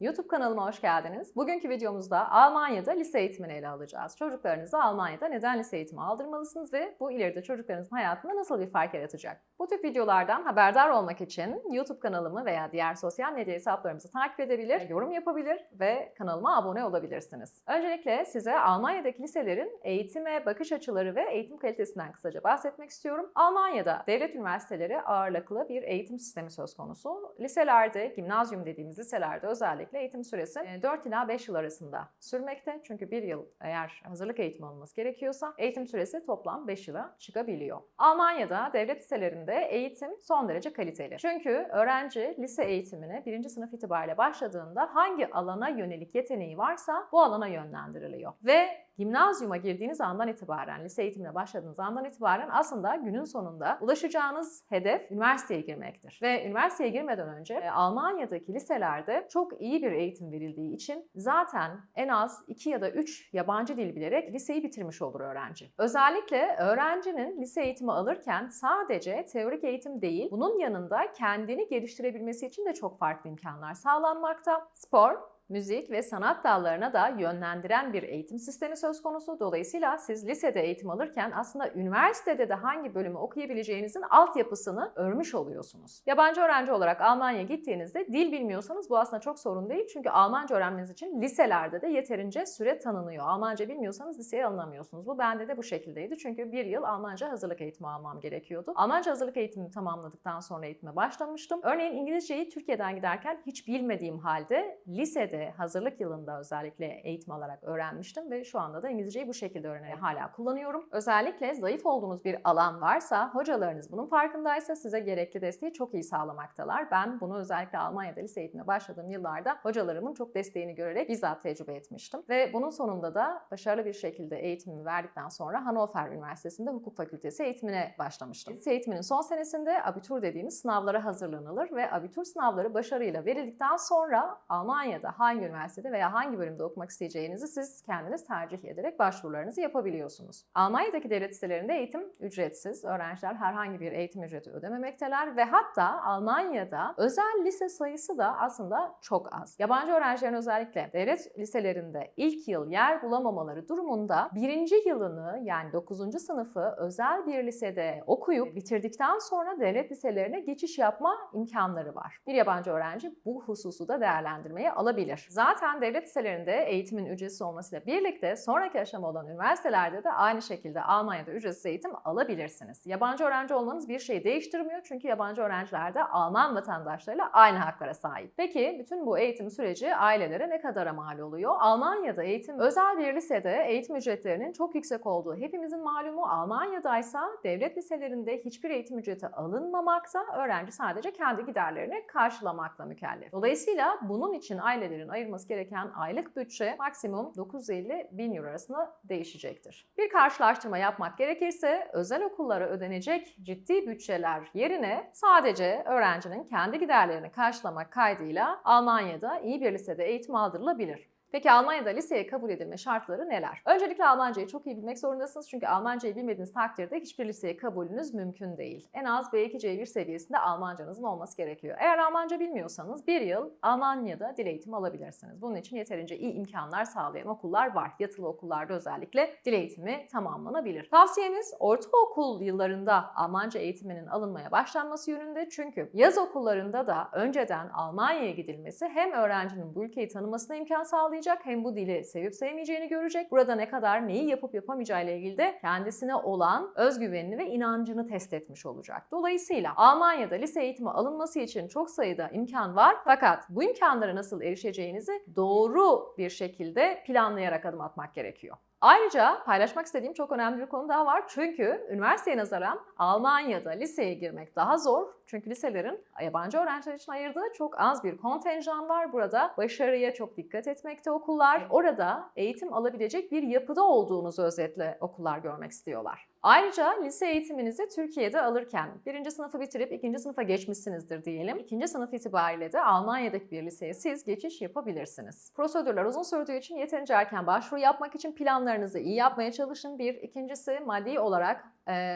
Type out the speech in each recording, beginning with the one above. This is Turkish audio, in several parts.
YouTube kanalıma hoş geldiniz. Bugünkü videomuzda Almanya'da lise eğitimini ele alacağız. Çocuklarınızı Almanya'da neden lise eğitimi aldırmalısınız ve bu ileride çocuklarınızın hayatında nasıl bir fark yaratacak? Bu tip videolardan haberdar olmak için YouTube kanalımı veya diğer sosyal medya hesaplarımızı takip edebilir, yorum yapabilir ve kanalıma abone olabilirsiniz. Öncelikle size Almanya'daki liselerin eğitime bakış açıları ve eğitim kalitesinden kısaca bahsetmek istiyorum. Almanya'da devlet üniversiteleri ağırlıklı bir eğitim sistemi söz konusu. Liselerde, gimnazyum dediğimiz liselerde özellikle eğitim süresi 4 ila 5 yıl arasında sürmekte. Çünkü bir yıl eğer hazırlık eğitimi alınması gerekiyorsa eğitim süresi toplam 5 yıla çıkabiliyor. Almanya'da devlet liselerinde eğitim son derece kaliteli. Çünkü öğrenci lise eğitimine birinci sınıf itibariyle başladığında hangi alana yönelik yeteneği varsa bu alana yönlendiriliyor. Ve gimnazyuma girdiğiniz andan itibaren, lise eğitimine başladığınız andan itibaren aslında günün sonunda ulaşacağınız hedef üniversiteye girmektir. Ve üniversiteye girmeden önce e, Almanya'daki liselerde çok iyi bir eğitim verildiği için zaten en az 2 ya da 3 yabancı dil bilerek liseyi bitirmiş olur öğrenci. Özellikle öğrencinin lise eğitimi alırken sadece teorik eğitim değil, bunun yanında kendini geliştirebilmesi için de çok farklı imkanlar sağlanmakta. Spor, müzik ve sanat dallarına da yönlendiren bir eğitim sistemi söz konusu. Dolayısıyla siz lisede eğitim alırken aslında üniversitede de hangi bölümü okuyabileceğinizin altyapısını örmüş oluyorsunuz. Yabancı öğrenci olarak Almanya'ya gittiğinizde dil bilmiyorsanız bu aslında çok sorun değil. Çünkü Almanca öğrenmeniz için liselerde de yeterince süre tanınıyor. Almanca bilmiyorsanız liseye alınamıyorsunuz. Bu bende de bu şekildeydi. Çünkü bir yıl Almanca hazırlık eğitimi almam gerekiyordu. Almanca hazırlık eğitimimi tamamladıktan sonra eğitime başlamıştım. Örneğin İngilizceyi Türkiye'den giderken hiç bilmediğim halde lisede hazırlık yılında özellikle eğitim alarak öğrenmiştim ve şu anda da İngilizceyi bu şekilde öğrenerek hala kullanıyorum. Özellikle zayıf olduğunuz bir alan varsa, hocalarınız bunun farkındaysa size gerekli desteği çok iyi sağlamaktalar. Ben bunu özellikle Almanya'da lise eğitimine başladığım yıllarda hocalarımın çok desteğini görerek bizzat tecrübe etmiştim. Ve bunun sonunda da başarılı bir şekilde eğitimimi verdikten sonra Hannover Üniversitesi'nde hukuk fakültesi eğitimine başlamıştım. Lise eğitiminin son senesinde abitur dediğimiz sınavlara hazırlanılır ve abitur sınavları başarıyla verildikten sonra Almanya'da hangi üniversitede veya hangi bölümde okumak isteyeceğinizi siz kendiniz tercih ederek başvurularınızı yapabiliyorsunuz. Almanya'daki devlet liselerinde eğitim ücretsiz. Öğrenciler herhangi bir eğitim ücreti ödememekteler ve hatta Almanya'da özel lise sayısı da aslında çok az. Yabancı öğrencilerin özellikle devlet liselerinde ilk yıl yer bulamamaları durumunda birinci yılını yani 9. sınıfı özel bir lisede okuyup bitirdikten sonra devlet liselerine geçiş yapma imkanları var. Bir yabancı öğrenci bu hususu da değerlendirmeye alabilir. Zaten devlet liselerinde eğitimin ücretsiz olmasıyla birlikte sonraki aşama olan üniversitelerde de aynı şekilde Almanya'da ücretsiz eğitim alabilirsiniz. Yabancı öğrenci olmanız bir şeyi değiştirmiyor çünkü yabancı öğrenciler de Alman vatandaşlarıyla aynı haklara sahip. Peki bütün bu eğitim süreci ailelere ne kadara mal oluyor? Almanya'da eğitim özel bir lisede eğitim ücretlerinin çok yüksek olduğu hepimizin malumu. Almanya'daysa devlet liselerinde hiçbir eğitim ücreti alınmamakta. Öğrenci sadece kendi giderlerini karşılamakla mükellef. Dolayısıyla bunun için ailelerin ayırması gereken aylık bütçe maksimum 950 bin euro arasında değişecektir. Bir karşılaştırma yapmak gerekirse özel okullara ödenecek ciddi bütçeler yerine sadece öğrencinin kendi giderlerini karşılamak kaydıyla Almanya'da iyi bir lisede eğitim aldırılabilir. Peki Almanya'da liseye kabul edilme şartları neler? Öncelikle Almancayı çok iyi bilmek zorundasınız çünkü Almancayı bilmediğiniz takdirde hiçbir liseye kabulünüz mümkün değil. En az B2 C1 seviyesinde Almancanızın olması gerekiyor. Eğer Almanca bilmiyorsanız bir yıl Almanya'da dil eğitimi alabilirsiniz. Bunun için yeterince iyi imkanlar sağlayan okullar var. Yatılı okullarda özellikle dil eğitimi tamamlanabilir. Tavsiyemiz ortaokul yıllarında Almanca eğitiminin alınmaya başlanması yönünde çünkü yaz okullarında da önceden Almanya'ya gidilmesi hem öğrencinin bu ülkeyi tanımasına imkan sağlayacak hem bu dili sevip sevmeyeceğini görecek. Burada ne kadar neyi yapıp yapamayacağı ile ilgili de kendisine olan özgüvenini ve inancını test etmiş olacak. Dolayısıyla Almanya'da lise eğitimi alınması için çok sayıda imkan var fakat bu imkanlara nasıl erişeceğinizi doğru bir şekilde planlayarak adım atmak gerekiyor. Ayrıca paylaşmak istediğim çok önemli bir konu daha var. Çünkü üniversiteye nazaran Almanya'da liseye girmek daha zor. Çünkü liselerin yabancı öğrenciler için ayırdığı çok az bir kontenjan var. Burada başarıya çok dikkat etmekte okullar. Orada eğitim alabilecek bir yapıda olduğunuzu özetle okullar görmek istiyorlar. Ayrıca lise eğitiminizi Türkiye'de alırken birinci sınıfı bitirip ikinci sınıfa geçmişsinizdir diyelim. İkinci sınıf itibariyle de Almanya'daki bir liseye siz geçiş yapabilirsiniz. Prosedürler uzun sürdüğü için yeterince erken başvuru yapmak için planlarınızı iyi yapmaya çalışın. Bir. ikincisi maddi olarak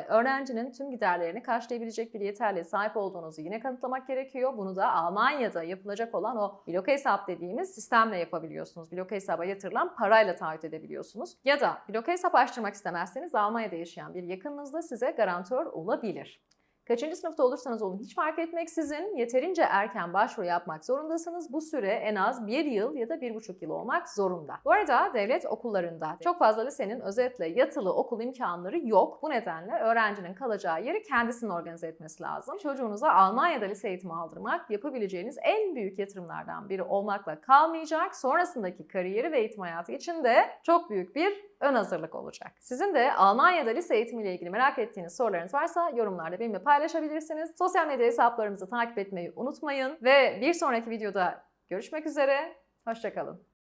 öğrencinin tüm giderlerini karşılayabilecek bir yeterliğe sahip olduğunuzu yine kanıtlamak gerekiyor. Bunu da Almanya'da yapılacak olan o bloke hesap dediğimiz sistemle yapabiliyorsunuz. Bloke hesaba yatırılan parayla taahhüt edebiliyorsunuz. Ya da bloke hesap açtırmak istemezseniz Almanya'da yaşayan bir yakınınız da size garantör olabilir. Kaçıncı sınıfta olursanız olun hiç fark etmeksizin yeterince erken başvuru yapmak zorundasınız. Bu süre en az bir yıl ya da bir buçuk yıl olmak zorunda. Bu arada devlet okullarında çok fazla lisenin özetle yatılı okul imkanları yok. Bu nedenle öğrencinin kalacağı yeri kendisinin organize etmesi lazım. Çocuğunuza Almanya'da lise eğitimi aldırmak yapabileceğiniz en büyük yatırımlardan biri olmakla kalmayacak. Sonrasındaki kariyeri ve eğitim hayatı için de çok büyük bir ön hazırlık olacak. Sizin de Almanya'da lise eğitimiyle ilgili merak ettiğiniz sorularınız varsa yorumlarda benimle paylaşabilirsiniz. Sosyal medya hesaplarımızı takip etmeyi unutmayın ve bir sonraki videoda görüşmek üzere. Hoşçakalın.